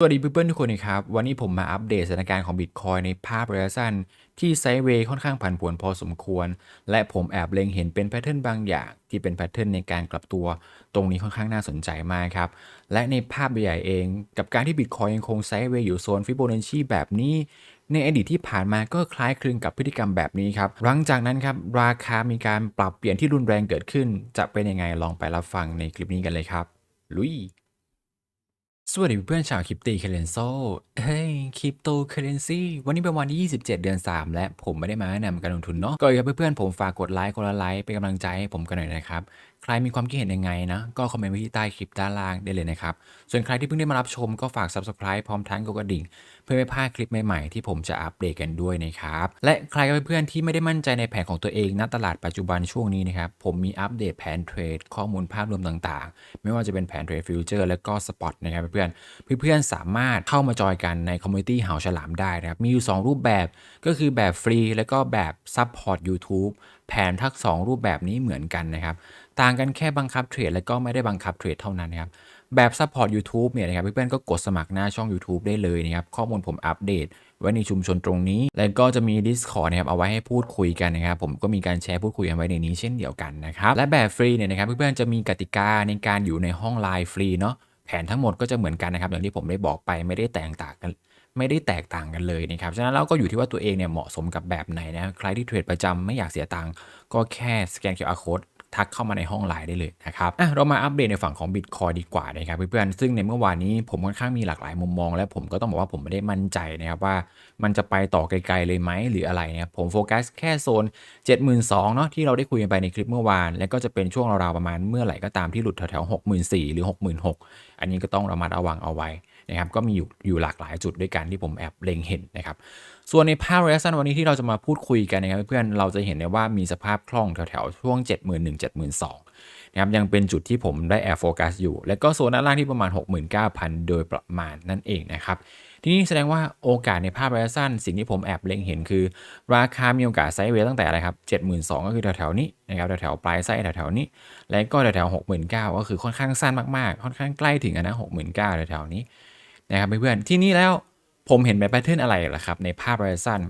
สวัสดีเพื่อนๆทุกคนนะครับ วันนี้ผมมาอัปเดตสถานการณ์ของบิตคอยในภาพระยะสั้น ที่ไซด์เวย์ค่อนข้างผันผวนพอสมควร และผมแอบเล็งเห็นเป็นแพทเทิร์นบางอย่าง ที่เป็นแพทเทิร์นในการกลับตัว ตรงนี้ค่อนข้างน่าสนใจมากครับ และในภาพใหญ่เอง กับการที่บิตคอยยังคงไซด์เวย์อยู่โซนฟิโบนัชชีแบบนี้ ในอดีตที่ผ่านมาก็คล้ายคลึงกับพฤติกรรมแบบนี้ครับหลังจากนั้นครับราคามีการปรับเปลี่ยนที่รุนแรงเกิดขึ้น จะเป็นยังไงลองไปรับฟังในคลิปนี้กันเลยครับ ลุย สวัสดีเพื่อนชาวคริปตีเคเรนโซเฮ้ยคริปโตเคเรนซีวันนี้เป็นวันที่ 27 เดือน 3 และผมไม่ได้มาแนะนำการลงทุนเนาะก็อยากให้เพื่อนๆผมฝากกดไลค์คนละไลค์เป็นกำลังใจให้ผมกันหน่อยนะครับ ใครมีความคิดเห็นยังไงนะ ก็คอมเมนต์ไว้ที่ใต้คลิปด้านล่างได้เลยนะครับ ส่วนใครที่เพิ่งได้มารับชมก็ฝาก Subscribe พร้อมทั้งกดกระดิ่ง เพื่อไม่พลาดคลิปใหม่ๆที่ผมจะอัปเดตกันด้วยนะครับและใครก็เพื่อนๆที่ไม่ได้มั่นใจในแผนของตัวเองณตลาดปัจจุบันช่วงนี้นะครับผมมีอัปเดตแผนเทรดข้อมูลภาพรวมต่าง ๆ ไม่ว่าจะเป็นแผนเทรดฟิวเจอร์และก็สปอตนะครับเพื่อนๆ เพื่อนๆ สามารถเข้ามาจอยกันในคอมมูนิตี้หาวฉลามได้นะครับ มีอยู่ 2 รูปแบบก็คือแบบฟรีแล้วก็แบบซัพพอร์ต YouTube แผนทั้งสองรูปแบบนี้เหมือนกันนะครับ ต่างกันแค่บังคับเทรดและก็ไม่ได้บังคับเทรดเท่านั้นนะครับแบบซัพพอร์ต YouTube เนี่ยนะครับเพื่อนๆก็กดสมัครหน้าช่อง YouTube ได้เลยนะครับ ข้อมูลผมอัปเดตไว้ในชุมชนตรงนี้ แล้วก็จะมี Discord นะครับเอาไว้ให้พูดคุยกันนะครับ ผมก็มีการแชร์พูดคุยกันไว้ในนี้เช่นเดียวกันนะครับ และแบบฟรีเนี่ยนะครับเพื่อนๆจะมีกติกาในการอยู่ในห้องไลน์ฟรีเนาะ แผนทั้งหมดก็จะเหมือนกันนะครับอย่างที่ผมได้บอกไปไม่ได้แตกต่างกัน ไม่ได้แตกต่างกันเลยนะครับฉะนั้นเราก็อยู่ที่ว่าตัวเองเนี่ยเหมาะสมกับแบบไหนนะใครที่เทรดประจำไม่อยากเสียตังค์ก็แค่สแกน QR code ทักเข้ามาในห้องไลน์ได้เลยนะครับอะเรามาอัปเดตในฝั่งของ Bitcoin ดีกว่านะครับเพื่อนๆซึ่งในเมื่อวานนี้ผมค่อนข้างมีหลากหลายมุมมอง และผมก็ต้องบอกว่าผมไม่ได้มั่นใจนะครับว่ามันจะไปต่อไกลๆเลยไหมหรืออะไรนะครับผมโฟกัสแค่โซน 72,000เนาะที่เราได้คุยกันไปในคลิปเมื่อวาน และก็จะเป็นช่วงราวๆประมาณเมื่อไหร่ก็ตามที่หลุดแถวๆ64,000หรือ 66,000 อันนี้ก็ต้องระมัดระวังเอาไว้ นะครับก็มีอยู่อยู่หลากหลายจุดด้วยกันที่ผมแอบเล็งเห็นนะครับส่วนในภาพระยะสั้นวันนี้ที่เราจะมาพูดคุยกันนะครับเพื่อนเราจะเห็นได้ว่ามีสภาพคล่องแถวๆช่วง 71,000 7 2 0 0นะครับยังเป็นจุดที่ผมได้แอบโฟกัสอยู่ และก็โซนด้านล่างที่ประมาณ 69,000 โดยประมาณนั่นเองนะครับทีนี้แสดงว่าโอกาสในภาพระยะสั้น สิ่งที่ผมแอบเล็งเห็นคือ ราคามีโอกาสไซด์เวย์ตั้งแต่อะไรครับ72,000 ก็คือแถวๆนี้นะครับแถวๆปลายไส้แถวๆนี้ และก็แถวๆ69,000 ก็คือค่อนข้างสั้นมากๆ ค่อนข้างใกล้ถึงนะ69,000แถวๆนี้ นะครับเพื่อนๆที่นี่แล้วผมเห็นเป็นแพทเทิร์นอะไรล่ะครับ ในภาพระยะสั้น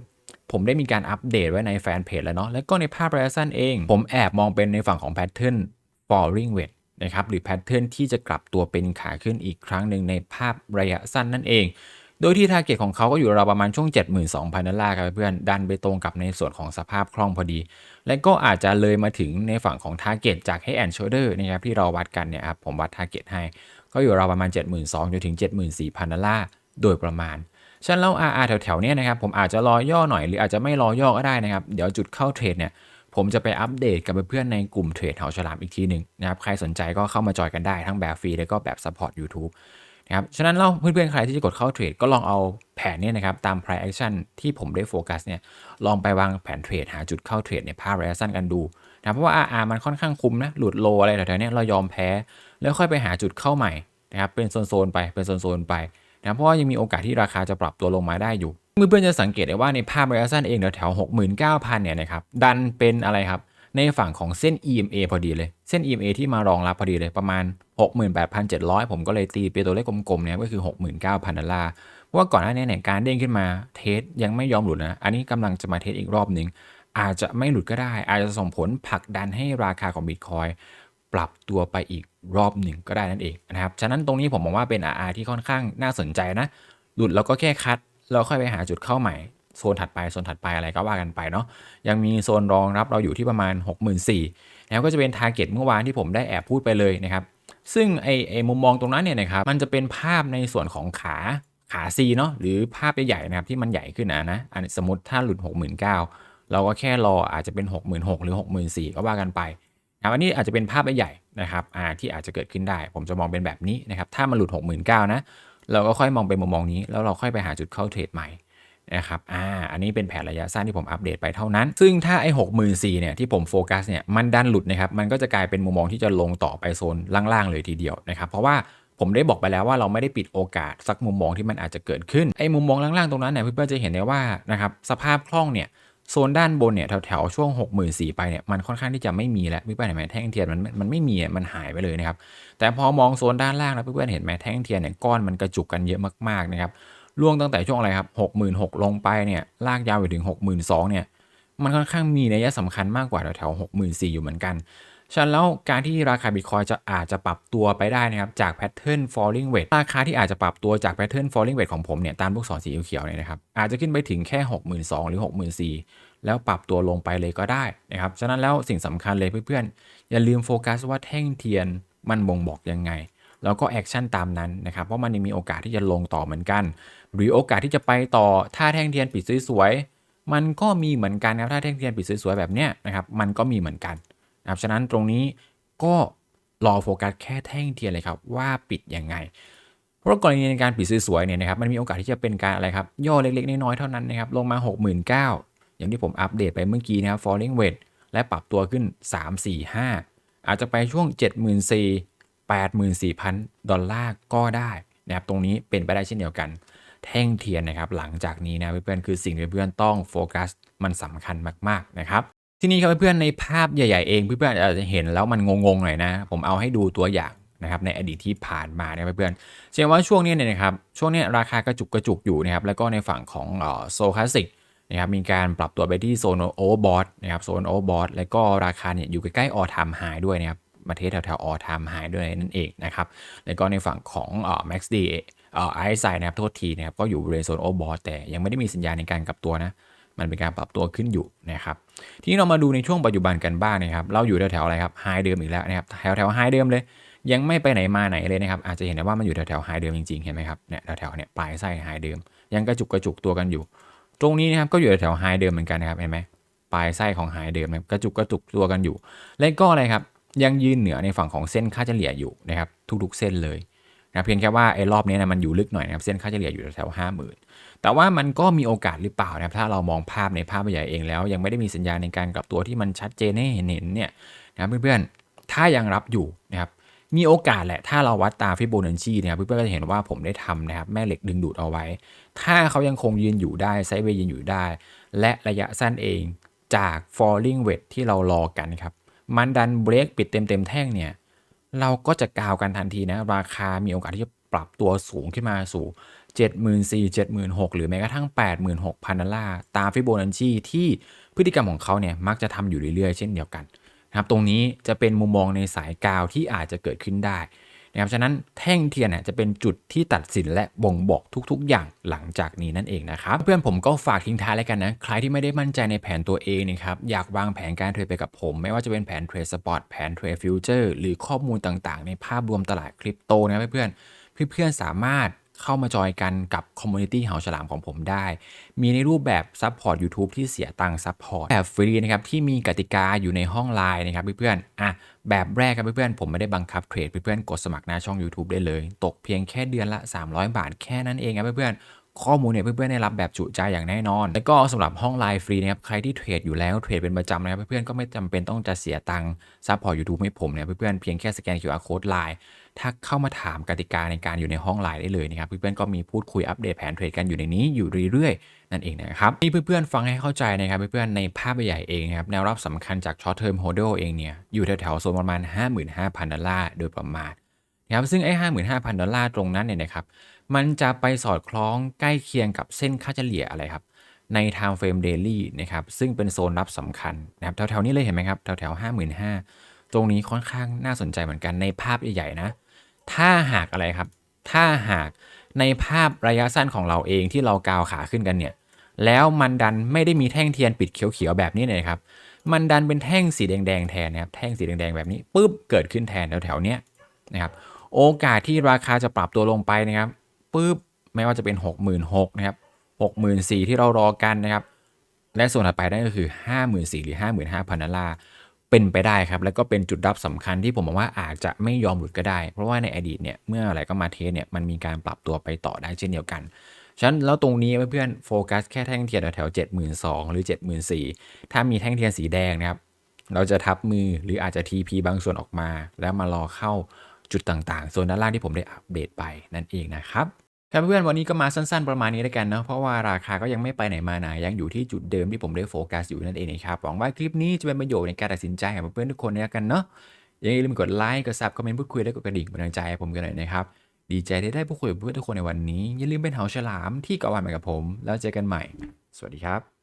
ผมได้มีการอัปเดตไว้ในแฟนเพจแล้วเนาะแล้วก็ในภาพระยะสั้นเอง ผมแอบมองเป็นในฝั่งของแพทเทิร์น falling wedge นะครับหรือแพทเทิร์นที่จะกลับตัวเป็นขาขึ้นอีกครั้งหนึ่งในภาพระยะสั้นนั่นเอง โดยที่ทาร์เก็ตของเขาก็อยู่ราวประมาณช่วง 72,000 ดอลลาร์ครับเพื่อนดันไปตรงกับในส่วนของสภาพคล่องพอดี และก็อาจจะเลยมาถึงในฝั่งของทาร์เก็ตจาก Head and Shoulder นะครับที่เราวัดกันเนี่ยครับผมวัดทาร์เก็ตให้ ก็อยู่ราวประมาณ 72,000จนถึง 74,000ดอลลาร์โดยประมาณฉันแล้ว RR แถวๆเนี้ยนะครับผมอาจจะรอย่อหน่อยหรืออาจจะไม่รอย่อก็ได้นะครับ เดี๋ยวจุดเข้าเทรดเนี่ยผมจะไปอัปเดตกับเพื่อนในกลุ่มเทรดเหาฉลามอีกทีหนึ่งนะครับใครสนใจก็เข้ามาจอยกันได้ทั้งแบบฟรีแล้วก็แบบ support YouTube นะครับฉะนั้นเราเพื่อนๆใครที่จะกดเข้าเทรดก็ลองเอาแผนเนี่ยนะครับตาม price action ที่ผมได้โฟกัสเนี่ยลองไปวางแผนเทรดหาจุดเข้าเทรดในภาพระยะสั้นกันดูนะเพราะว่า RR มันค่อนข้างคุ้มนะหลุดโลอะไรแถวๆนี้เรายอมแพ้ แล้วค่อยไปหาจุดเข้าใหม่นะครับเป็นโซนๆไปเป็นโซนๆไปนะเพราะว่ายังมีโอกาสที่ราคาจะปรับตัวลงมาได้อยู่เพื่อนๆจะสังเกตได้ว่าในภาพระยะสั้นเองแถวๆ69,000เนี่ยนะครับดันเป็นอะไรครับในฝั่งของเส้น EMA พอดีเลย เส้น EMA ที่มารองรับพอดีเลยประมาณ 68,700 ผมก็เลยตีเป็นตัวเลขกลมๆเนี่ยก็คือ 69,000 ดอลลาร์เพราะว่าก่อนหน้านี้เนี่ยการเด้งขึ้นมาเทสยังไม่ยอมหลุดนะ อันนี้กำลังจะมาเทสอีกรอบหนึ่งอาจจะไม่หลุดก็ได้ อาจจะส่งผลผลักดันให้ราคาของบิตคอย ปรับตัวไปอีกรอบหนึ่งก็ได้นั่นเองนะครับ ฉะนั้นตรงนี้ผมมองว่าเป็น RR ที่ค่อนข้างน่าสนใจนะ หลุดเราก็แค่คัดเราค่อยไปหาจุดเข้าใหม่ โซนถัดไป โซนถัดไปอะไรก็ว่ากันไปเนาะ ยังมีโซนรองรับเราอยู่ที่ประมาณ 64,000แล้วก็จะเป็นทาร์เก็ตเมื่อวานที่ผมได้แอบพูดไปเลยนะครับ ซึ่งไอไอมุมมองตรงนั้นเนี่ยนะครับ มันจะเป็นภาพในส่วนของขาขา C เนาะหรือภาพใหญ่ๆนะครับที่มันใหญ่ขึ้นนะนะสมมติถ้าหลุด 69,000เราก็แค่รออาจจะเป็น 66,000หรือ 64,000ก็ว่ากันไป นะอันนี้อาจจะเป็นภาพใหญ่นะครับอ่าที่อาจจะเกิดขึ้นได้ ผมจะมองเป็นแบบนี้นะครับถ้ามันหลุด 69,000นะเราก็ค่อยมองเป็นมุมมองนี้ แล้วเราค่อยไปหาจุดเข้าเทรดใหม่นะครับอ่าอันนี้เป็นแผนระยะสั้นที่ผมอัปเดตไปเท่านั้น ซึ่งถ้าไอ้64,000เนี่ยที่ผมโฟกัสเนี่ยมันดันหลุดนะครับมันก็จะกลายเป็นมุมมองที่จะลงต่อไปโซนล่างๆเลยทีเดียวนะครับเพราะว่าผมได้บอกไปแล้วว่าเราไม่ได้ปิดโอกาสสักมุมมองที่มันอาจจะเกิดขึ้นไอ้มุมมองล่างๆตรงนั้นเนี่ยเพื่อนๆจะเห็นได้ว่านะครับสภาพคล่องเนี่ย โซนด้านบนเนี่ยแถวๆช่วง 64,000ไปเนี่ยมันค่อนข้างที่จะไม่มีแล้วเพื่อนๆเห็นไหมแท่งเทียนมันมันไม่มีอะมันหายไปเลยนะครับแต่พอมองโซนด้านล่างแล้วเพื่อนๆเห็นไหมแท่งเทียนเนี่ยก้อนมันกระจุกกันเยอะมากๆนะครับล่วงตั้งแต่ช่วงอะไรครับ66,000ลงไปเนี่ยลากยาวไปถึง 62,000เนี่ยมันค่อนข้างมีนัยสำคัญมากกว่าแถวๆ64,000อยู่เหมือนกัน ฉะนั้นแล้วการที่ราคาบิตคอยจะอาจจะปรับตัวไปได้นะครับจากแพทเทิร์น falling wedge ราคาที่อาจจะปรับตัวจากแพทเทิร์น falling wedge ของผมเนี่ยตามลูกศรสีเขียวเนี่ยนะครับอาจจะขึ้นไปถึงแค่ 62,000หรือ64,000แล้วปรับตัวลงไปเลยก็ได้นะครับฉะนั้นแล้วสิ่งสำคัญเลยเพื่อนๆ อย่าลืมโฟกัสว่าแท่งเทียนมันบ่งบอกยังไงแล้วก็แอคชั่นตามนั้นนะครับเพราะมันยังมีโอกาสที่จะลงต่อเหมือนกัน หรือโอกาสที่จะไปต่อถ้าแท่งเทียนปิดสวยๆมันก็มีเหมือนกันนะครับถ้าแท่งเทียนปิดสวยๆแบบเนี้ยนะครับมันก็มีเหมือนกัน นะครับฉะนั้นตรงนี้ก็รอโฟกัสแค่แท่งเทียนเลยครับว่าปิดยังไง เพราะกรณีในการปิดสวยๆเนี่ยนะครับมันมีโอกาสที่จะเป็นการอะไรครับย่อเล็กๆน้อยๆเท่านั้นนะครับลงมา 69,000อย่างที่ผมอัปเดตไปเมื่อกี้นะครับ falling wedge และปรับตัวขึ้น 3 4 5 อาจจะไปช่วง 74,000 84,000 ดอลลาร์ก็ได้นะครับตรงนี้เป็นไปได้เช่นเดียวกัน แท่งเทียนนะครับหลังจากนี้นะเพื่อนๆคือสิ่งที่เพื่อนๆต้องโฟกัสมันสำคัญมากๆนะครับ ที่นี้ครับเพื่อนๆในภาพใหญ่ๆเองเพื่อนๆอาจจะเห็นแล้วมันงงๆหน่อยนะ ผมเอาให้ดูตัวอย่างนะครับในอดีตที่ผ่านมาเนี่ยเพื่อนๆเชื่อว่าช่วงนี้เนี่ยนะครับช่วงนี้ราคากระจุกกระจุกอยู่นะครับแล้วก็ในฝั่งของโซคลาสสิกนะครับมีการปรับตัวไปที่โซนโอเวอร์บอทนะครับโซนโอเวอร์บอทแล้วก็ราคาเนี่ยอยู่ใกล้ๆออทามไฮด้วยนะครับมาเทสแถวๆออทามไฮด้วยนั่นเองนะครับแล้วก็ในฝั่งของเอ่อ MACD เอ่อ RSI นะครับโทษทีนะครับก็อยู่บริเวณโซนโอเวอร์บอทแต่ยังไม่ได้มีสัญญาณในการกลับตัวนะ มันเป็นการปรับตัวขึ้นอยู่นะครับ ทีนี้เรามาดูในช่วงปัจจุบันกันบ้างนะครับ เราอยู่แถวๆอะไรครับไฮเดิมอีกแล้วนะครับ แถวแถวไฮเดิมเลย ยังไม่ไปไหนมาไหนเลยนะครับ อาจจะเห็นได้ว่ามันอยู่แถวแถวไฮเดิมจริงๆ เห็นไหมครับ เนี่ยแถวๆเนี่ยปลายไส้ไฮเดิม ยังกระจุกกระจุกตัวกันอยู่ ตรงนี้นะครับก็อยู่แถวไฮเดิมเหมือนกันนะครับ เห็นไหมปลายไส้ของไฮเดิมกระจุกกระจุกตัวกันอยู่ และก็อะไรครับ ยังยืนเหนือในฝั่งของเส้นค่าเฉลี่ยอยู่นะครับ ทุกๆเส้นเลย นะเพียงแค่ว่าไอ้รอบนี้นะมันอยู่ลึกหน่อยนะครับเส้นค่าเฉลี่ยอยู่แถวห้าหมื่นแต่ว่ามันก็มีโอกาสหรือเปล่านะครับถ้าเรามองภาพในภาพใหญ่เองแล้ว ยังไม่ได้มีสัญญาณในการกลับตัวที่มันชัดเจนให้เห็นเนเนี่ยนะเพื่อนๆถ้ายังรับอยู่นะครับมีโอกาสแหละ ถ้าเราวัดตาฟิโบนัชชีเนี่ยเพื่อนๆก็จะเห็นว่าผมได้ทำนะครับ แม่เหล็กดึงดูดเอาไว้ ถ้าเขายังคงยืนอยู่ได้ไซเวย์ยืนอยู่ได้ และระยะสั้นเองจาก falling wedge ที่เรารอกันครับ มันดันเบรกปิดเต็มๆแท่งเนี่ย เราก็จะกาวกันทันทีนะราคามีโอกาสที่จะปรับตัวสูงขึ้นมาสู่ 74,000 76,000 หรือแม้กระทั่ง 86,000 ดอลลาร์ตามฟิโบนัชชีที่พฤติกรรมของเขาเนี่ยมักจะทำอยู่เรื่อยๆ เช่นเดียวกันนะครับตรงนี้จะเป็นมุมมองในสายกาวที่อาจจะเกิดขึ้นได้ นะครับฉะนั้นแท่งเทียนเนี่ยจะเป็นจุดที่ตัดสินและบ่งบอกทุกๆ อย่างหลังจากนี้นั่นเองนะครับเพื่อนผมก็ฝากทิ้งท้ายแล้วกันนะใครที่ไม่ได้มั่นใจในแผนตัวเองนะครับอยากวางแผนการเทรดไปกับผม ไม่ว่าจะเป็นแผนเทรดสปอร์ตแผนเทรดฟิวเจอร์หรือข้อมูลต่างๆ ในภาพรวมตลาดคริปโตนะเพื่อนๆเพื่อนๆสามารถ เข้ามาจอยกันกับคอมมูนิตี้เหาฉลามของผมได้ มีในรูปแบบซัพพอร์ต YouTube ที่เสียตังค์ซัพพอร์ต แบบฟรีนะครับ ที่มีกติกาอยู่ในห้องไลน์นะครับเพื่อนๆ อะ แบบแรกครับเพื่อนๆ ผมไม่ได้บังคับเทรดเพื่อนๆ กดสมัครหน้าช่อง YouTube ได้เลย ตกเพียงแค่เดือนละ 300 บาทแค่นั้นเองครับเพื่อนๆ ข้อมูลเนี่ยเพื่อนๆได้รับแบบจุใจอย่างแน่นอน แล้วก็สำหรับห้องไลน์ฟรีนะครับใครที่เทรดอยู่แล้วเทรดเป็นประจำนะครับเพื่อนๆก็ไม่จำเป็นต้องจะเสียตังค์ซัพพอร์ต YouTube ให้ผมเนี่ยเพื่อนๆเพียงแค่สแกน QR code ไลน์ทักเข้ามาถามกติกาในการอยู่ในห้องไลน์ได้เลยนะครับเพื่อนๆก็มีพูดคุยอัปเดตแผนเทรดกันอยู่ในนี้อยู่เรื่อยๆ นั่นเองนะครับที่เพื่อนๆฟังให้เข้าใจนะครับเพื่อนๆในภาพใหญ่เองนะครับแนวรับสำคัญจากช็อตเทอมโฮเดลเองเนี่ยอยู่แถวๆโซนประมาณ 55,000ดอลลาร์โดยประมาณนะครับซึ่งไอ้55,000ดอลลาร์ตรงนั้นเนี่ยนะครับ มันจะไปสอดคล้องใกล้เคียงกับเส้นค่าเฉลี่ยอะไรครับ ใน time frame daily นะครับ ซึ่งเป็นโซนรับสำคัญนะครับ แถวๆนี้เลยเห็นไหมครับแถวๆ55,000ตรงนี้ค่อนข้างน่าสนใจเหมือนกันในภาพใหญ่ๆนะ ถ้าหากอะไรครับ ถ้าหากในภาพระยะสั้นของเราเองที่เรากาวขาขึ้นกันเนี่ย แล้วมันดันไม่ได้มีแท่งเทียนปิดเขียวๆแบบนี้เลยครับ มันดันเป็นแท่งสีแดงๆแทนนะครับ แท่งสีแดงๆแบบนี้ปุ๊บเกิดขึ้นแทนแถวๆเนี้ยนะครับ โอกาสที่ราคาจะปรับตัวลงไปนะครับ ปุ๊บไม่ว่าจะเป็น 66,000นะครับ64,000ที่เรารอกันนะครับ และส่วนถัดไปนั่นก็คือ 54,000หรือ 55,000ดอลลาร์เป็นไปได้ครับ แล้วก็เป็นจุดรับสำคัญที่ผมมองว่าอาจจะไม่ยอมหลุดก็ได้ เพราะว่าในอดีตเนี่ยเมื่ออะไรก็มาเทสเนี่ยมันมีการปรับตัวไปต่อได้เช่นเดียวกันฉะนั้นแล้วตรงนี้เพื่อนๆโฟกัสแค่แท่งเทียนแถว72,000หรือ 74,000ถ้ามีแท่งเทียนสีแดงนะครับเราจะทับมือหรืออาจจะ TP บางส่วนออกมา แล้วมารอเข้า จุดต่างๆโซนด้านล่างที่ผมได้อัปเดตไปนั่นเองนะครับครับเพื่อนวันนี้ก็มาสั้นๆประมาณนี้แล้วกันเนาะเพราะว่าราคาก็ยังไม่ไปไหนมาไหนยังอยู่ที่จุดเดิมที่ผมได้โฟกัสอยู่นั่นเองนะครับหวังว่าคลิปนี้จะเป็นประโยชน์ในการตัดสินใจของเพื่อนทุกคนแล้วกันเนาะอย่าลืมกดไลค์กดซับคอมเมนต์พูดคุยและกดกระดิ่งเป็นกำลังใจให้ผมกันหน่อยนะครับดีใจที่ได้พูดคุยกับเพื่อนทุกคนในวันนี้ อย่าลืมเป็นเหาฉลามที่เกาะวันเหมือนกับผม แล้วเจอกันใหม่ สวัสดีครับ